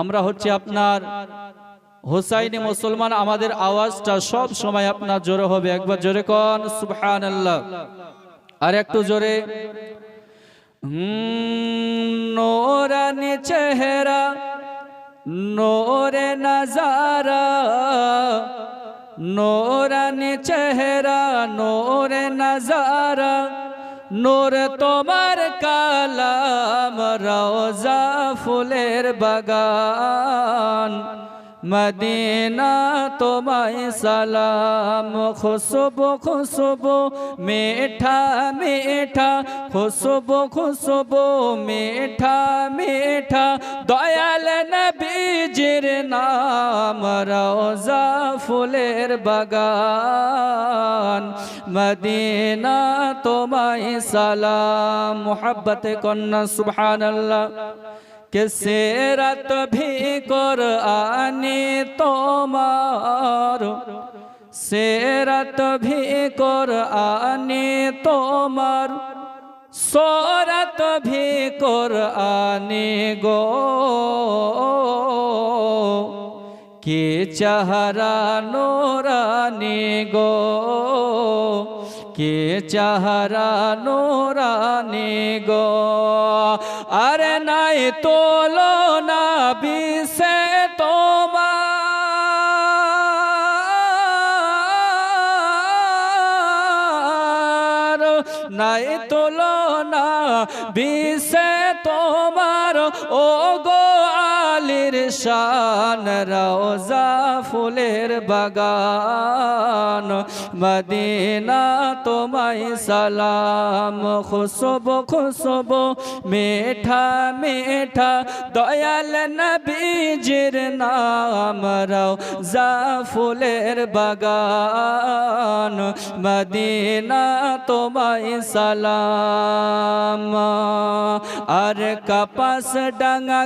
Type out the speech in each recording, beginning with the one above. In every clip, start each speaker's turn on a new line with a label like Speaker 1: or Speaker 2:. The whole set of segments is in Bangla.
Speaker 1: আমরা হচ্ছে আপনার হোসাইনি মুসলমান, আমাদের আওয়াজটা সব সময় আপনার জোরে হবে। একবার জোরে কন সুবহান আল্লাহ আর একটু জোরে। নোরানি চেহারা, নোরে নজারা, নোরানি চেহারা, নোরে নজারা। নূর তোমার কালাম, রওজা ফুলের বাগান। মদিনা তোমায় সালাম খুশবু খুশবু মিঠা মিঠা খুশবু খুশবু মিঠা মিঠা। দয়াল নাম রওজা ফুলের বাগান। মদিনা তোমায় সালাম। মোহাব্বতে কন্যা সুবহান আল্লাহ কে সেরাত ভি কর আনি তোমার। সেরাত ভি কর আনি তোমার। সরত ভি কর আনি গো। চাহারা নোরানি গো? কে চাহারা নোরানি গো? আরে নাই তোল না বিষে তোমার। নাই তোল না বিষে তোমার। ও গো আ আলির শান, রওজা ফুলের বাগান। মদিনা তোমায় সালাম, খুশব খুশব, মেঠা মেঠা, দয়াল নবীজির নাম, রওজা ফুলের বাগান। মদিনা তোমায় সালাম। আর কপাস ডাঙ্গা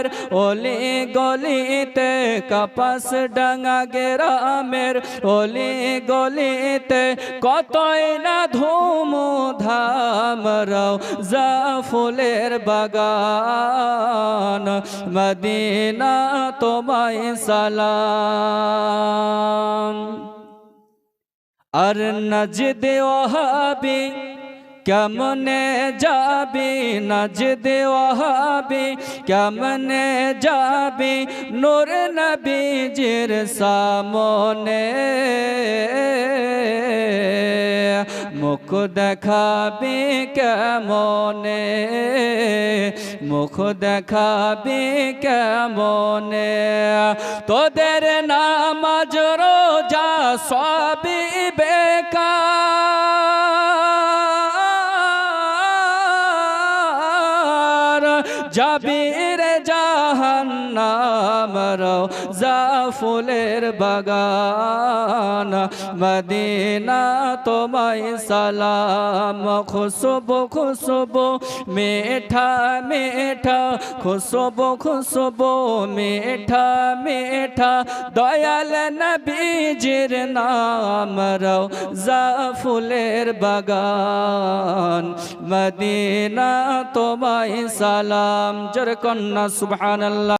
Speaker 1: গ্রামের ওলি গলিতে কপাস ডাঙ্গা গ্রামের ওলি গলিতে কতই না ধুম ধাম রাও জা ফুলের বাগান। মদিনা তোমায় সালাম। আর নজদ ওহাবি কেমনে যাবি নজদ ওহাবি কেমনে যাবি নূর নবীজির সামনে? মুখ দেখাবি কেমনে? মুখ দেখাবি কেমনে? তোদের নামাজ রোজা সবই বেকার যাবে জাহান্নাম রওজা ফুলের বাগান। মদিনা তোমায় সালাম, খুশবু খুশবু, মিঠা মিঠা, খুশবু খুশবু, মিঠা মিঠা। দয়াল নবীজির নাম রওজা ফুলের বাগান। মদিনা তোমায় সালাম, জোর কন্যা سبحان الله.